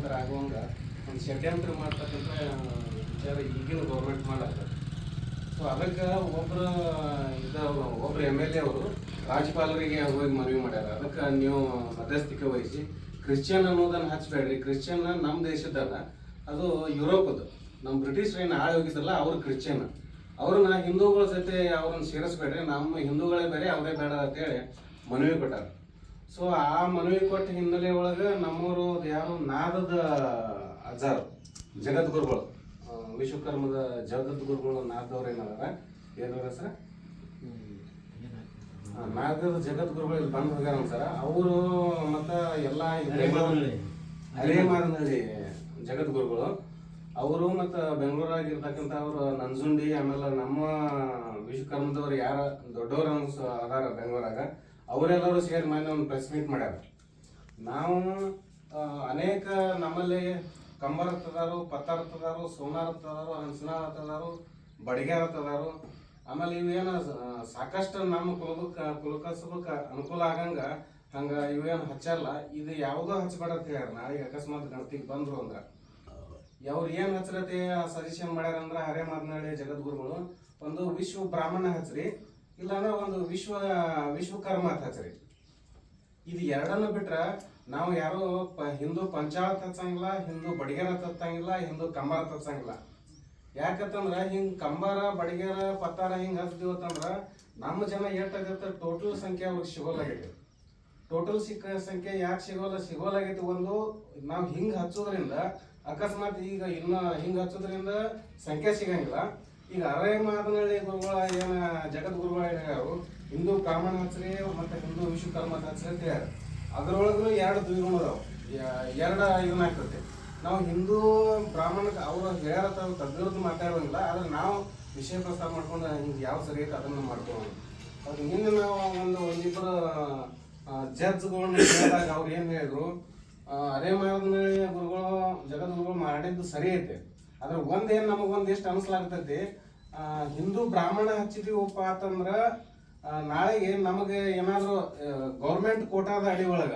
ರೂಪಾಂತರ ಆಗುವಂಗ ಒಂದು ಷಡ್ಯಂತ್ರ ಮಾಡ್ತಕ್ಕಂಥ ವಿಚಾರ ಈಗಿನ ಗೌರ್ಮೆಂಟ್ ಮಾಡತ್ತ ಸೊ ಅದಕ್ಕೆ ಒಬ್ರು ಇದ್ದವರು ಒಬ್ರು ಎಂ ಎಲ್ ಎ ಅವರು ರಾಜ್ಯಪಾಲರಿಗೆ ಹೋಗಿ ಮನವಿ ಮಾಡ್ಯಾರ. ಅದಕ್ಕೆ ನೀವು ಮಧ್ಯಸ್ಥಿಕೆ ವಹಿಸಿ ಕ್ರಿಶ್ಚಿಯನ್ ಅನ್ನೋದನ್ನು ಹಚ್ಚಬೇಡ್ರಿ ಕ್ರಿಶ್ಚಿಯನ್ ನಮ್ಮ ದೇಶದಲ್ಲ, ಅದು ಯುರೋಪದ್ದು ನಮ್ಮ ಬ್ರಿಟಿಷ್ ಏನು ಆಳಿ ಹೋಗಿದ್ದಲ್ಲ, ಅವರು ಕ್ರಿಶ್ಚಿಯನ್. ಅವ್ರನ್ನ ಹಿಂದೂಗಳ ಜೊತೆ ಅವ್ರನ್ನ ಸೇರಿಸ್ಬೇಡ್ರಿ. ನಮ್ಮ ಹಿಂದೂಗಳೇ ಬೇರೆ, ಅವರೇ ಬೇಡ ಅಂತೇಳಿ ಮನವಿ ಕೊಟ್ಟಾರ. ಸೊ ಆ ಮನವಿ ಕೊಟ್ಟ ಹಿನ್ನೆಲೆ ಒಳಗೆ ನಮ್ಮವರು ಯಾರು ನಾದದ ಅಜ್ಜಾರು ಜಗದ್ಗುರುಗಳು ವಿಶ್ವಕರ್ಮದ ಜಗದ್ಗುರುಗಳು ನಾದವ್ರು ಏನದಾರ? ಏನಾರ ಸರ್ ನಾಗದ ಜಗದ್ಗುರುಗಳು ಇಲ್ಲಿ ಬಂದು ಹೋಗ್ಯಾರ ಸರ್. ಅವರು ಮತ್ತ ಎಲ್ಲ ಮಾರನಹಳ್ಳಿ ಜಗದ್ಗುರುಗಳು ಅವರು ಮತ್ತು ಬೆಂಗಳೂರಾಗಿರ್ತಕ್ಕಂಥ ಅವರು ನಂಜುಂಡಿ ಆಮೇಲೆ ನಮ್ಮ ವಿಶ್ವಕರ್ಮದವ್ರು ಯಾರ ದೊಡ್ಡವರು ಅದಾರ ಬೆಂಗಳೂರಾಗ. ಅವರೆಲ್ಲರೂ ಸೇರಿ ಮೊನ್ನೆ ಒಂದು ಪ್ರೆಸ್ ಮೀಟ್ ಮಾಡ್ಯಾರ. ನಾವು ಅನೇಕ ನಮ್ಮಲ್ಲಿ ಕಂಬರತ್ತದಾರು, ಪತ್ತಾರತ್ತದಾರು, ಸೋನಾರತ್ತದಾರು ಹಂಸನಾಳತ್ತದಾರು ಬಡಿಗ್ಯಾರತ್ತದಾರು. ಆಮೇಲೆ ಇವೇನು ಸಾಕಷ್ಟು ನಮ್ಮ ಕುಲದಕ್ಕೆ ಕುಲಕಸಬಕ್ಕೆ ಅನುಕೂಲ ಆಗಂಗ, ಹಂಗೆ ಇವೇನು ಹಚ್ಚಲ್ಲ. ಇದು ಯಾವುದೋ ಹಚ್ಚಬೇಡ ಅಂತ ಹೇಳ್ಯಾರ. ನಾಳೆಗೆ ಅಕಸ್ಮಾತ್ ಗಣತಿಗೆ ಬಂದ್ರು ಅಂದ್ರೆ. ಅವ್ರು ಏನು ಹಚ್ಚರತೆ ಸಜೆಷನ್ ಮಾಡ್ಯಾರ ಅಂದ್ರ ಹರೇ ಮಾತನಾಡಿ ಜಗದ್ಗುರುಗಳು. ಒಂದು ವಿಶ್ವ ಬ್ರಾಹ್ಮಣ ಹಚ್ರಿ. ಇಲ್ಲಾಂದ್ರೆ ಒಂದು ವಿಶ್ವ, ವಿಶ್ವಕರ್ಮ ಹಚ್ರಿ ಇದು ಎರಡನ್ನು ಬಿಟ್ರೆ ನಾವು ಯಾರು ಪ- ಹಿಂದೂ ಪಂಚಾಳ ಹಚ್ಚಂಗಿಲ್ಲ ಹಿಂದೂ ಬಡಿಗೆರ ತತ್ತಂಗಿಲ್ಲ ಹಿಂದೂ ಕಂಬಾರ ಹಚ್ಚಂಗಿಲ್ಲ ಯಾಕಂತಂದ್ರ ಹಿಂಗೆ ಕಂಬಾರ, ಬಡಿಗೆರ, ಪತ್ತಾರ ಹಿಂಗೆ ಹಚ್ತೀವಿ ಅಂತಂದ್ರ ನಮ್ಮ ಜನ ಎಷ್ಟಾಗತ್ತೆ? ಟೋಟಲ್ ಸಂಖ್ಯೆ ಅವ್ರಿಗೆ ಸಿಗೋಲಾಗೈತಿ ಟೋಟಲ್ ಸಿಕ್ಕ ಸಂಖ್ಯೆ ಯಾಕೆ ಸಿಗೋಲ್ಲ? ಸಿಗೋಲಾಗೈತಿ ಒಂದು, ನಾವು ಹಿಂಗೆ ಹಚ್ಚೋದ್ರಿಂದ ಅಕಸ್ಮಾತ್ ಈಗ ಇನ್ನು ಹಿಂಗೆ ಹಚ್ಚೋದ್ರಿಂದ ಸಂಖ್ಯೆ ಸಿಗಂಗಿಲ್ಲ. ಈಗ ಅರೇ ಮಾತನಾಡಿ ಗುರುಗಳ, ಏನ ಜಗದ್ಗುರುಗಳು ಹೇಳ್ಯಾರು ಹಿಂದೂ ಬ್ರಾಹ್ಮಣ ಆಚರಿ ಮತ್ತೆ ಹಿಂದೂ ವಿಶ್ವಕರ್ಮ ಆಚರಿ ಅಂತ ಅದ್ರೊಳಗೂ ಎರಡು ದ್ವಿಗುಣ ಅದಾವೆ. ಎರಡು ಇದನ್ನಾಗ್ತದೆ ನಾವು ಹಿಂದೂ ಬ್ರಾಹ್ಮಣಕ್ಕೆ ಅವರು ಹೇಳ್ಯಾರ ತಾವು ತದ್ವಿರುದ್ಧ ಮಾತಾಡೋಂಗಿಲ್ಲ, ಆದ್ರೆ ನಾವು ವಿಷಯ ಪ್ರಸ್ತಾವ ಮಾಡ್ಕೊಂಡು ಹಿಂಗೆ ಯಾವ ಸರಿ ಐತೆ ಅದನ್ನ ಮಾಡ್ಕೊಳ್ಳೋದು ಅದು ನಿನ್ನೆ ನಾವು ಒಂದು ಒಂದಿಬ್ಬರು ಜಡ್ಜ್ಗಳನ್ನ ಕೇಳಿದಾಗ ಅವ್ರು ಏನು ಹೇಳಿದ್ರು ಅರೆ ಮಾದನಹಳ್ಳಿ ಗುರುಗಳು ಜಗದ್ಗುರುಗಳು ಮಾಡಿದ್ದು ಸರಿ ಐತೆ. ಆದ್ರೆ ಒಂದೇನು ನಮಗೆ ಒಂದಿಷ್ಟು ಅನಿಸ್ಲಾಗ್ತೈತಿ. ಹಿಂದೂ ಬ್ರಾಹ್ಮಣ ಹಚ್ಚಿದೀವಪ್ಪ ಅಂತಂದ್ರ ನಾಳೆಗೆ ನಮಗೆ ಏನಾದರೂ ಗೌರ್ಮೆಂಟ್ ಕೋಟಾದ ಅಡಿ ಒಳಗ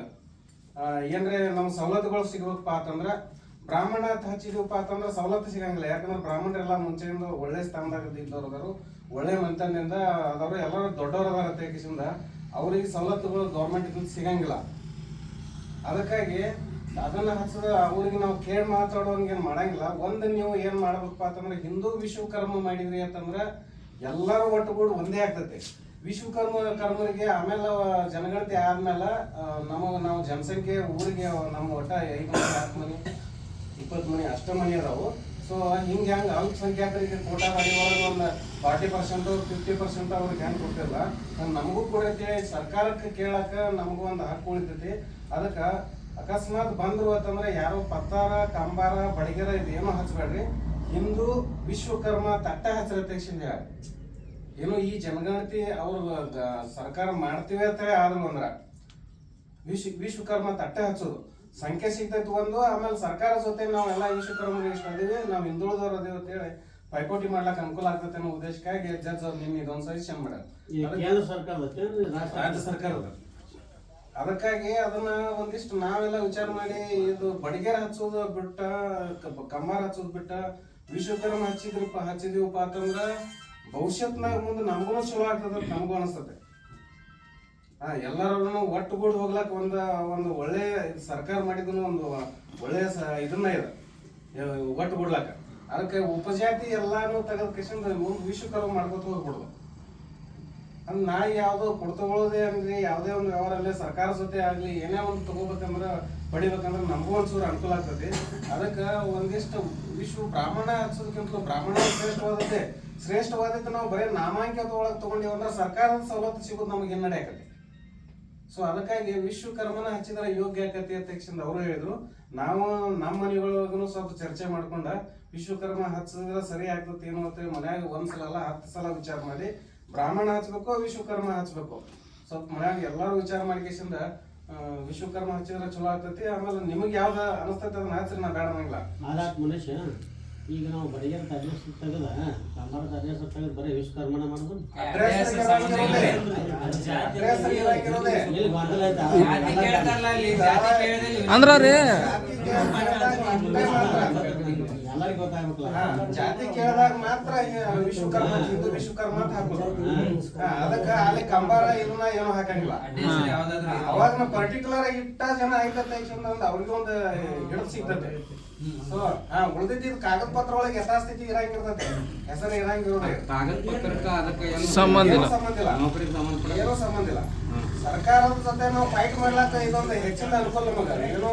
ಏನ್ರೆ ನಮ್ ಸವಲತ್ತುಗಳು ಸಿಗ್ಬೇಕಪ್ಪ ಅಂತಂದ್ರ, ಬ್ರಾಹ್ಮಣ ಹಚ್ಚಿದೀವಪ್ಪ ಅಂತಂದ್ರ ಸವಲತ್ತು ಸಿಗಂಗಿಲ್ಲ. ಯಾಕಂದ್ರೆ ಬ್ರಾಹ್ಮಣರೆಲ್ಲ ಮುಂಚೆಯಿಂದ ಒಳ್ಳೆ ಸ್ಥಾನದಾಗ ಇದ್ದವ್ರು ಅದಾರು ಒಳ್ಳೆ ಮಂತನಿಂದ ಅದವರು ಎಲ್ಲರೂ ದೊಡ್ಡವ್ರು ಅದಾರ ಅಂತ ಕಿಸಿಂದ, ಅವ್ರಿಗೆ ಸವಲತ್ತುಗಳು ಗೌರ್ಮೆಂಟ್ ಸಿಗಂಗಿಲ್ಲ. ಅದಕ್ಕಾಗಿ ಅದನ್ನ ಹಚ್ಚದ ಅವ್ರಿಗೆ ನಾವು ಕೇಳಿ ಮಾತಾಡೋಂಗೆ ಏನ್ ಮಾಡಂಗಿಲ್ಲ. ಒಂದ್ ನೀವು ಏನ್ ಮಾಡ್ಬೇಕಪ್ಪ ಅಂತಂದ್ರೆ ಹಿಂದೂ ವಿಶ್ವಕರ್ಮ ಮಾಡಿದ್ರಿ ಅಂತಂದ್ರ ಎಲ್ಲರೂ ಒಟ್ಟುಗೂಡು ಒಂದೇ ಆಗ್ತೈತಿ. ವಿಶ್ವಕರ್ಮ ಕರ್ಮರಿಗೆ ಆಮೇಲೆ ಜನಗಣತಿ ಆದ್ಮೇಲೆ ನಮಗೆ ನಾವು ಜನಸಂಖ್ಯೆ ಊರಿಗೆ ನಮ್ಮ ಒಟ್ಟ ಐದು ಮನೆ ಹತ್ತು ಮನೆ, ಇಪ್ಪತ್ತು ಮನೆ ಅಷ್ಟು ಮನೆ ಅದಾವು. ಸೊ ಹಿಂಗೆ ಹೆಂಗೆ ಅಲ್ಪಸಂಖ್ಯಾತರಿಗೆ ಕೋಟಾ ಒಳಗೆ ಒಂದು ಫಾರ್ಟಿ ಪರ್ಸೆಂಟ್, ಫಿಫ್ಟಿ ಪರ್ಸೆಂಟ್ ಅವ್ರಿಗೆ ಹೆಂಗೆ ಕೊಟ್ಟಿಲ್ಲ. ನಮಗೂ ಕೂಡ ಸರ್ಕಾರಕ್ಕೆ ಕೇಳಕ್ಕೆ ನಮಗೂ ಒಂದು ಹಕ್ಕು ಉಳಿತೈತಿ. ಅದಕ್ಕೆ ಅಕಸ್ಮಾತ್ ಬಂದ್ರು ಅಂತಂದ್ರೆ ಯಾರು ಪತ್ತಾರ ಕಂಬಾರ ಬಡಗರ ಇದೇನೋ ಹಚ್ಬೇಡ್ರಿ. ಹಿಂದೂ ವಿಶ್ವಕರ್ಮ ತಟ್ಟ ಹಚ್ಚಿರತೇಕ್ಷನ್ ಹೇಳ ಏನು ಈ ಜನಗಣತಿ ಅವ್ರ ಸರ್ಕಾರ ಮಾಡ್ತೀವಿ ಅಂತ ಆದ್ರು ಅಂದ್ರ. ವಿಶ್ವ ವಿಶ್ವಕರ್ಮ ತಟ್ಟೆ ಹಚ್ಚೋದು. ಸಂಖ್ಯೆ ಸಿಗ್ತೈತಿ ಒಂದು ಆಮೇಲೆ ಸರ್ಕಾರ ಜೊತೆ ನಾವೆಲ್ಲ ವಿಶ್ವಕರ್ಮ ಇಷ್ಟ ಅದೀವಿ ನಾವು ಹಿಂದುಳಿದವ್ರು ಅದೀವಿ ಅಂತೇಳಿ ಪೈಪೋಟಿ ಮಾಡ್ಲಾಕ ಅನುಕೂಲ ಆಗ್ತೈತೆ ಅನ್ನೋ ಉದ್ದೇಶಕ್ಕಾಗಿ ಜಡ್ಜ್ ಅವ್ರು ನಿನ್ನೆ ಇದೊಂದು ಸಜೆಷನ್ ಮಾಡ್ಯಾರ. ರಾಜ್ಯ ಸರ್ಕಾರದ ಅದಕ್ಕಾಗಿ ಅದನ್ನ ಒಂದಿಷ್ಟು ನಾವೆಲ್ಲ ವಿಚಾರ ಮಾಡಿ ಇದು ಬಡಿಗೆರ ಹಚ್ಚೋದು ಬಿಟ್ಟ ಕಮ್ಮಾರ ಹಚ್ಚೋದು ಬಿಟ್ಟ, ವಿಶ್ವಕರ್ಮ ಹಚ್ಚಿದ್ರಪ್ಪ ಹಚ್ಚಿದೀವಪ್ಪ ಅಂತಂದ್ರ ಭವಿಷ್ಯತ್ನಾಗ ಮುಂದೆ ನಮಗೂ ಚಲೋ ಆಗ್ತದ ನಮಗೂ ಅನಿಸ್ತದೆ. ಹಾ ಎಲ್ಲರೂ ಒಟ್ಟುಗೂಡಿ ಹೋಗ್ಲಾಕ ಒಂದ, ಒಂದು ಒಳ್ಳೆ ಸರ್ಕಾರ ಮಾಡಿದನು ಒಂದು ಒಳ್ಳೆಯ ಇದನ್ನ ಇದೆ ಒಟ್ಟುಗೂಡ್ಲಾಕ. ಅದಕ್ಕೆ ಉಪಜಾತಿ ಎಲ್ಲಾನು ತೆಗೆದ ಕಿಶನ್ ಮುಂದೆ ವಿಶ್ವಕರ್ಮ ಮಾಡ್ಕೊತ ಹೋಗ್ಬಿಡ್ದು ನಾ ಯಾವ್ದೋ ಕೊಡ್ತಗೊಳ್ಳೋದೇ ಆಗಲಿ, ಯಾವುದೇ ಒಂದು ವ್ಯವಹಾರ ಸರ್ಕಾರ ಜೊತೆ ಆಗಲಿ, ಏನೇ ಒಂದು ತಗೋಬೇಕಂದ್ರೆ ಪಡಿಬೇಕಂದ್ರೆ ನಮಗೂ ಒಂಚೂರು ಅನುಕೂಲ ಆಗ್ತದೆ. ಅದಕ್ಕೆ ಒಂದಿಷ್ಟು ವಿಶ್ವ ಬ್ರಾಹ್ಮಣ ಹಚ್ಚೋದಕ್ಕಿಂತ ಬ್ರಾಹ್ಮಣ ಶ್ರೇಷ್ಠವಾದದ್ದೇ. ಶ್ರೇಷ್ಠವಾದದ್ದು ನಾವು ಬರೀ ನಾಮಾಂಕಿತ ಒಳಗೆ ತಗೊಂಡೇವಂದ್ರೆ ಸರ್ಕಾರದ ಸವಲತ್ತು ಸಿಗೋದು ನಮಗೆ ಹಿನ್ನಡೆ ಆಗತ್ತೆ ಸೊ ಅದಕ್ಕಾಗಿ ವಿಶ್ವಕರ್ಮನ ಹಚ್ಚಿದ್ರೆ ಯೋಗ್ಯ ಆಕತಿ ಅಂತ ತಕ್ಷಣ ಅವರು ಹೇಳಿದ್ರು. ನಾವು ನಮ್ಮ ಮನೆಗಳೊಳಗೂ ಸ್ವಲ್ಪ ಚರ್ಚೆ ಮಾಡ್ಕೊಂಡ ವಿಶ್ವಕರ್ಮ ಹಚ್ಚಿದ್ರೆ ಸರಿ ಆಗ್ತದೆ ಏನು ಅಂತ ಮನ್ಯಾಗ ಒಂದ್ಸಲ ಅಲ್ಲ ಹತ್ತು ಸಲ ವಿಚಾರ ಮಾಡಿ ಬ್ರಾಹ್ಮಣ ಹಚ್ಬೇಕು ವಿಶ್ವಕರ್ಮ ಹಚ್ಬೇಕು ಸ್ವಲ್ಪ ಮನ್ಯಾಗ ಎಲ್ಲಾರು ವಿಚಾರ ಮಾಡ್ಕೇಸಿಂದ ವಿಶ್ವಕರ್ಮ ಹಚ್ಚಿದ್ರೆ ಚಲೋ ಆಗ್ತೈತಿ ಆಮೇಲೆ ನಿಮಗೆ ಯಾವ್ದ ಅನಸ್ತೈತಿ ಅದನ್ನ ಹಚ್ಚಿರಿ ನಾ ಬೇಡ ಅನ್ನಂಗಿಲ್ಲ ಆದಾತ್ ಮನುಷ್ಯ ಈಗ ನಾವು ಬಡಿಗೆರ ಅಡ್ರೆಸ್ ತೆಗೆದ ಕಂಬಾರದ ಅಡ್ರೆಸ್ ತೆಗದ ಬರೀ ವಿಶ್ವಕರ್ಮಣ ಮಾಡೋದು ಗೊಂದಲ ಆಯ್ತಾ ಅಂದ್ರ ರೀ ಜಾತಿ ಕೇಳ್ದಾಗ ಮಾತ್ರ. ಗೊತ್ತಾಗ್ಬೇಕಲ್ಲ ಜಾತಿ ಕೇಳಿದಾಗ ಮಾತ್ರ ವಿಶ್ವಕರ್ಮ ಹಿಂದೂ ವಿಶ್ವಕರ್ಮ ಅಂತ ಹಾಕೋದು ಅದಕ್ಕ ಅಲ್ಲಿ ಕಂಬಾರ ಇದನ್ನ ಏನೋ ಹಾಕಂಗಿಲ್ಲ. ಅವಾಗ ಪರ್ಟಿಕ್ಯುಲರ್ ಆಗಿ ಇಟ್ಟ ಜನ ಐತತ್ತೆ ಅಂದ್ರೆ ಅವ್ರಿಗೆ ಒಂದು ಹಿಡಿದು ಸಿಗ್ತತೆ. ಸೊ ಹಾ ಉಳಿದಿದ್ದು ಕಾಗದ ಪತ್ರ ಒಳಗೆ ಯಥಾಸ್ಥಿತಿ ಇರಂಗಿರ್ತದೆ ಹೆಸರು ಇರಂಗಿರೋದೇ ಕಾಗದ ಪತ್ರಕ್ಕೆ ಅದಕ್ಕೆ ಏನು ಸಂಬಂಧ ಇಲ್ಲ. ಏನೂ ಸಂಬಂಧ ಇಲ್ಲ. ನೌಕರಿಗೆ ಏನೂ ಸಂಬಂಧ ಇಲ್ಲ. ಸರ್ಕಾರದ ಜೊತೆ ನಾವು ಫೈಟ್ ಮಾಡ್ಲಾಕ ಇದೊಂದು ಹೆಚ್ಚಿನ ಅನುಕೂಲ ನಮಗ ಏನೋ.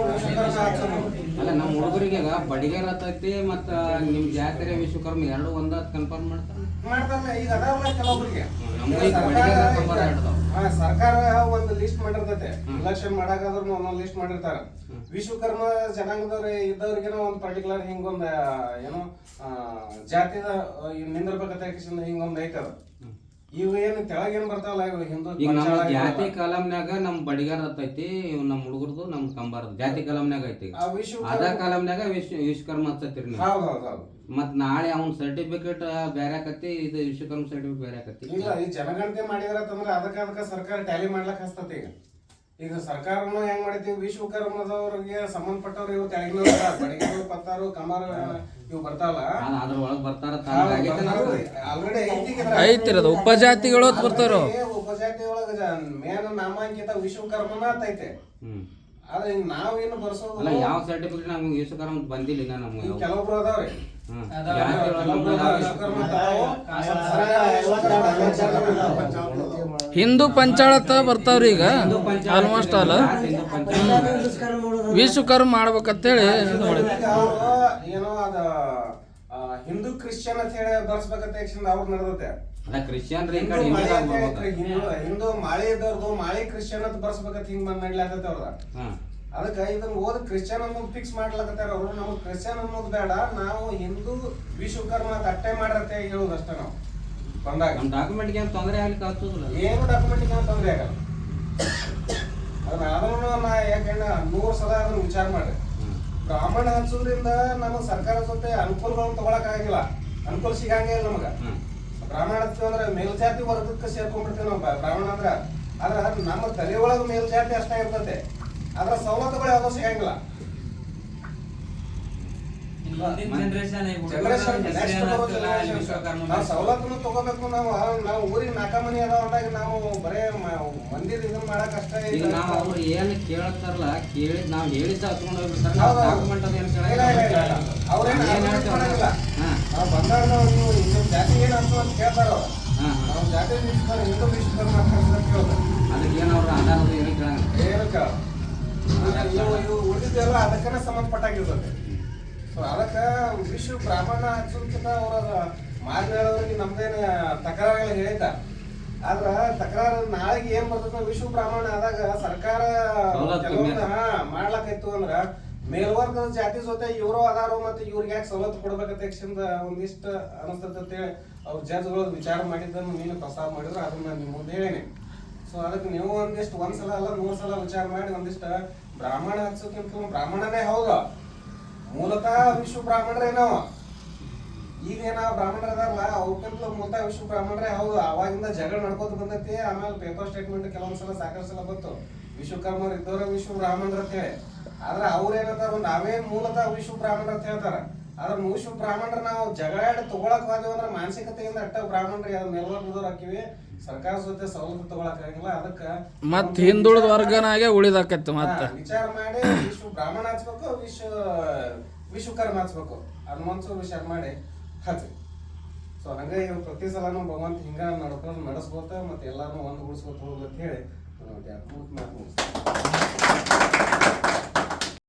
ಅಲ್ಲ ನಮ್ಮ ಹುಡುಗರಿಗೆ ಬಡಿಗೆ ರಥೈತಿ ಮತ್ತ ನಿಮ್ ಜಾತ್ರೆ ವಿಶ್ವಕರ್ಮ ಎರಡು ಒಂದ ಕನ್ಫರ್ಮ್ ಮಾಡ್ತಾರೆ ಮಾಡ್ತಾರಲ್ಲ ಈಗ ಅದಾವಲ್ಲ ನಮ್ಗೆ ಸರ್ಕಾರ ಒಂದು ಲಿಸ್ಟ್ ಮಾಡಿರ್ತೈತೆ ಹ್ಮ್. ಇಲೆಕ್ಷನ್ ಮಾಡಾಕಾದ್ರೂ ಒಂದೊಂದು ಲಿಸ್ಟ್ ಮಾಡಿರ್ತಾರ. ವಿಶ್ವಕರ್ಮ ಜನಾಂಗದವ್ರ ಇದ್ದವ್ರಿಗೆನ ಒಂದು ಪರ್ಟಿಕ್ಯುಲರ್ ಹಿಂಗೊಂದು ಏನೋ ಆ, ಜಾತಿದ ನಿಂದಿರ್ಬೇಕಂತ ಹಿಂಗೊಂದು ಐತದ. ಇವು ಏನು ಕೆಳಗೇನ್ ಬರ್ತಾವಲ್ಲ ಇವು ಹಿಂದೂ ಈಗ ನಮ್ಮ ಪಂಚಾಳ ಜಾತಿ ಇವೆಲ್ಲ. ಕಾಲಮ್ನ್ಯಾಗ ನಮ್ ಬಡಿಗಾರ ಐತಿ ಇವ್ ನಮ್ ಹುಡುಗರ್ದು ನಮ್ ಕಂಬಾರದು ಜಾತಿ ಕಾಲಮ್ನಾಗ ಐತಿ ಈಗ. ಆ ವಿಶ್ವಕರ್ಮ ಅದ ಕಾಲಮ್ನ್ಯಾಗ ವಿಶ್ವ ವಿಶ್ವಕರ್ಮ ಹತ್ತೈತಿ ನೀವು ಹೌದು ಹೌದು ಹೌದು ಮತ್ ನಾಳೆ ಅವ್ನ ಸರ್ಟಿಫಿಕೇಟ್ ಬೇರೆ ಆಕತಿ ಇದು ವಿಶ್ವಕರ್ಮ ಸರ್ಟಿಫಿಕೇಟ್ ಬೇರೆ ಆಕತಿ ಇಲ್ಲ ಈ ಜನಗಣತಿ ಮಾಡಿದ್ರಂತಂದ್ರೆ ಅದಕ್ಕ ಅದಕ್ಕ ಸರ್ಕಾರ ಟ್ಯಾಲಿ ಮಾಡ್ಲಕ್ ಹಸ್ತತಿ ಈಗ ಈಗ ಸರ್ಕಾರನು ಹೆಂಗ್ ಮಾಡೈತಿ ವಿಶ್ವಕರ್ಮದವ್ರಿಗೆ ಸಂಬಂಧಪಟ್ಟವ್ರು ಇವ್ರು ತೆಳಗಿನ ಬಡಗಿಗಳು ಪತ್ತಾರು ಕಮಾರ ಇವ್ ಬರ್ತಾವಲ್ಲ ಅದ್ ಅದ್ರ ಒಳಗ್ ಬರ್ತಾರ ಆಲ್ರೆಡಿ ಐತಿ ಐತಿರೋದು ಉಪಜಾತಿಗಳು ಅಂತ ಬರ್ತಾರೋ? ಉಪಜಾತಿ ಒಳಗ ಮೇನ್ ನಾಮಾಂಕಿತ ವಿಶ್ವಕರ್ಮನ ಹ್ಮ್. ಆದ್ರೆ ಈಗ ನಾವೇನು ಬರ್ಸೋದು ಅಲ್ಲ ಯಾವ ಸರ್ಟಿಫಿಕೇಟ್ ನಮ್ಗೆ ವಿಶ್ವಕರ್ಮ ಬಂದಿಲ್ಲ ಇನ್ನ ನಮ್ಗೆ. ಕೆಲವೊಬ್ರು ಅದಾವ್ರಿ. ವಿಶ್ವಕರ್ಮ ಹಿಂದೂ ಪಂಚಾಳತ ಬರ್ತಾವ್ರಿ ಈಗ. ಆಲ್ಮೋಸ್ಟ್ ಆಲ್ ವಿಶ್ವಕರ್ಮ ಮಾಡ್ಬೇಕಂತೇಳಿ ಇದು ಮಾಡಿದ್ರು. ಏನೋ ಅದ ಹಿಂದೂ ಕ್ರಿಶ್ಚಿಯನ್ ಅಂತ ಹೇಳಿ ಬರ್ಸ್ಬೇಕಂತ ಅವ್ರು ನಡೆದತೆ ಅಲ್ಲ ಕ್ರಿಶ್ಚಿಯನ್ ರೀ ಈ ಹಿಂದೂ ಹಿಂದೂ ಮಾಳಿ ಇದ್ದವ್ರದ್ದು ಮಾಳಿ ಕ್ರಿಶ್ಚಿಯನ್ ಅಂತ ಬರ್ಸ್ಬೇಕಂತ ಹಿಂಗ್ ಬಂದ್ ನಡ್ಲಾತೈತೆ ಅವ್ರ ಹಾ. ಅದಕ್ಕೆ ಇದನ್ನ ಓದ್ ಕ್ರಿಶ್ಚಿಯನ್ ಅನ್ನೋದು ಫಿಕ್ಸ್ ಮಾಡ್ಲಕತ್ತಾರ ಅವರು ನಮಗ್ ಕ್ರಿಶ್ಚಿಯನ್ ಅನ್ನೋದು ಬೇಡ ನಾವು ಹಿಂದೂ ವಿಶ್ವಕರ್ಮ ತಟ್ಟೆ ಅಟ್ಟೆ ಮಾಡಿರತ್ತೆ ಹೇಳೋದು ಅಷ್ಟೇ ನಾವು. ಬಂದಾಗ. ನಮ್ಮ ಡಾಕ್ಯುಮೆಂಟ್ಗೆ ಏನು ತೊಂದರೆ ಆಗ್ಲಿಕ್ಕೆ ಆಗ್ತದಲ್ಲ? ಏನು ಡಾಕ್ಯುಮೆಂಟ್ಗೆ ಏನು ತೊಂದರೆ ಆಗಲ್ಲ. ಅದನ್ನ ಅದನ್ನು ನಾ ಯಾಕಂದ್ರೆ ನೂರು ಸಲ ಅದನ್ನ ವಿಚಾರ ಮಾಡ್ರಿ ಬ್ರಾಹ್ಮಣ ಹಂಚೋದ್ರಿಂದ ನಮಗೆ ಸರ್ಕಾರ ಜೊತೆ ಅನುಕೂಲಗಳನ್ನು ತಗೊಳಕ್ ಆಗಿಲ್ಲ ಅನುಕೂಲ ಸಿಗಂಗೇ ಇಲ್ಲ ನಮಗೆ. ಹ್ಮ್. ಬ್ರಾಹ್ಮಣ ಹಚ್ತೀವಿ ಅಂದ್ರೆ ಮೇಲ್ಜಾತಿ ವರ್ಗಕ್ಕೆ ಸೇರ್ಕೊಂಡ್ಬಿಡ್ತೀವಿ ನಾವು. ಬ್ರಾಹ್ಮಣ ಅಂದ್ರೆ ಆದ್ರೆ ನಮ್ಮ ತಲೆ ಒಳಗೆ ಮೇಲ್ಜಾತಿ ಅಷ್ಟೇ ಇರ್ತತೆ. ಅದರ ಸವಲತ್ತುಗಳು ಯಾವ್ದೋ ಸಿಗಂಗಿಲ್ಲ ಮುಂದಿನ ಜನರೇಷನ್ ಜನರೇಷನ್ ನೆಕ್ಸ್ಟ್ ಬರೋ ವಿಶ್ವಕರ್ಮ ನಾವು ಸವಲತ್ತನ್ನು ತಗೋಬೇಕು ನಾವು ನಾವು ಊರಿಗೆ ನಾಲ್ಕ ಮನಿ ಅದಾವ ಅಂದಾಗ ನಾವು ಬರೇ ಮಂದಿರ ಇದನ್ನ ಮಾಡಕ್ ಅಷ್ಟೇ. ನಾವು ಅವ್ರು ಏನ್ ಕೇಳ್ತಾರಲ್ಲ ಕೇಳಿ ನಾವ್ ಹೇಳಿದ್ದ ಹತ್ಕೊಂಡು ಹೋಗ್ಬಿಡ್ತಾರ ಹೌದು. ಡಾಕ್ಯುಮೆಂಟ್ ಇಲ್ಲ. ಅವ್ರೇನ್ ಮಾಡಂಗಿಲ್ಲ. ನಾವು ಬಂದಾಗ ನಾವು ನೀವು ನಿಮ್ಮ ಜಾತಿ ಏನು ಅಂತ ಕೇಳ್ತಾರ ಅವ್ರು. ನಾವು ಜಾತಿ ವಿಶ್ವಕರ್ಮ ಹಿಂದೂ ಕೇಳ್ತಾರೆ ಅದಕ್ಕೆ ಏನ್ ಅವ್ರ ಆಧಾರದ ಏನು ಕೇಳಂಗಿಲ್ಲ ಏನು ಕೇಳ ಇವು ಉಳಿದಿದ್ದೆಲ್ಲ ಅದಕ್ಕನೆ ಸಂಬಂಧಪಟ್ಟಾಗಿರ್ತದೆ ಸೊ ಅದಕ್ಕ ವಿಶ್ವ ಬ್ರಾಹ್ಮಣ ಹಚ್ಚೋದಕ್ಕಿಂತ ಅವ್ರ ಮಾರ್ಗ ಹೇಳೋದ್ರಿಗೆ ನಮ್ದೇನು ತಕರಾರುಗಳು ಹೇಳಿದ್ದ. ಆದ್ರ ತಕರಾರು ನಾಳೆಗೆ ಏನ್ ಬರ್ತದ ವಿಶ್ವ ಬ್ರಾಹ್ಮಣ ಆದಾಗ ಸರ್ಕಾರ ಕೆಲವೊಂದು ಹಾ ಮಾಡ್ಲಕೈತು ಅಂದ್ರ ಮೇಲ್ವರ್ಗದ ಜಾತಿ ಜೊತೆ ಇವರು ಅದಾರು ಮತ್ತೆ ಇವ್ರಿಗೆ ಯಾಕೆ ಸವಲತ್ತು ಕೊಡ್ಬೇಕಂತ ಯಕ್ಷಿಂದ ಒಂದಿಷ್ಟ ಅನಿಸ್ತದೆ ಅಂತೇಳಿ ಅವ್ರ ಜಜ್ಗಳು ವಿಚಾರ ಮಾಡಿದ್ದನ್ನು ನೀನು ಪ್ರಸ್ತಾವ ಮಾಡಿದ್ರೆ ಅದನ್ನ ನಾನು ನಿಮ್ಮ ಮುಂದೆ ಹೇಳೇನಿ. ಸೊ ಅದಕ್ಕೆ ನೀವು ಒಂದಿಷ್ಟು ಒಂದ್ಸಲ ಅಲ್ಲ ಮೂರ್ ಸಲ ವಿಚಾರ ಮಾಡಿ ಒಂದಿಷ್ಟ ಬ್ರಾಹ್ಮಣ ಹಚ್ಚೋಕ್ಕಿಂತ ಬ್ರಾಹ್ಮಣನೇ ಹೌದು. ಮೂಲತಃ ವಿಶ್ವ ಬ್ರಾಹ್ಮಣರೇ ಈಗ ಏನ ಬ್ರಾಹ್ಮಣರ ಅದಾರಲ್ಲ ಅವ್ಕಿಂತ ಮೂಲತಃ ವಿಶ್ವ ಬ್ರಾಹ್ಮಣರೇ, ಹೌದು. ಅವಾಗಿಂದ ಜಗಳ ನಡ್ಕೋತ ಬಂದೈತಿ, ಆಮೇಲೆ ಪೇಪರ್ ಸ್ಟೇಟ್ಮೆಂಟ್ ಕೆಲವೊಂದ್ಸಲ ಸಾಕಷ್ಟು ಸಲ ಬಂತು. ವಿಶ್ವಕರ್ಮರು ಇದ್ದವ್ರೆ ವಿಶ್ವ ಬ್ರಾಹ್ಮಣರ ಅಂತ ಹೇಳಿ ಆದ್ರೆ ಅವ್ರ ಏನಂತಾರ ನಾವೇ ಮೂಲತಃ ವಿಶ್ವ ಬ್ರಾಹ್ಮಣರ ಅಂತ ಹೇಳ್ತಾರ. ಆದ್ರೆ ವಿಶ್ವ ಬ್ರಾಹ್ಮಣರ ನಾವು ಜಗಳ ತಗೊಳಕ್ ಹೋದ್ವಿ ಅಂದ್ರೆ ಮಾನಸಿಕತೆಯಿಂದ ಅಟ್ಟ ಬ್ರಾಹ್ಮಣರಿಗೆ ಮೇಲ್ವರ್ಗದವ್ರು ಹಾಕಿವಿ. ಸರ್ಕಾರ ಜೊತೆ ಸವಲತ್ತು ತಗೊಳಕ್ ಆಗಿಲ್ಲ ಅದಕ್ಕ ಮತ್ ಹಿಂದುಳಿದ ವರ್ಗನಾಗೆ ಉಳಿದಾಕೈತಿ ಮತ್ತ. ವಿಚಾರ ಮಾಡಿ ವಿಶ್ವ ಬ್ರಾಹ್ಮಣ ಹಚ್ಬೇಕು ವಿಶ್ವ ವಿಶ್ವಕರ್ಮ ಹಚ್ಬೇಕು ಅದ್ ಮನ್ಸು ವಿಚಾರ ಮಾಡಿ ಹಚ್ಚಿ ಸೊ ಹಂಗೆ ಇವ್ ಪ್ರತಿ ಸಲನೂ ಭಗವಂತ ಹಿಂಗ ನಡ್ಕೊಂಡು ನಡೆಸ್ಬೋತ ಮತ್ತೆ ಎಲ್ಲಾರನ್ನೂ ಒಂದು ಉಳಿಸ್ಕೊತ ಹೋಗ್ಬೇಕು ಅಂತ ಹೇಳಿ. ಮಾತು ಮುಗಿಸ್ತೀನಿ.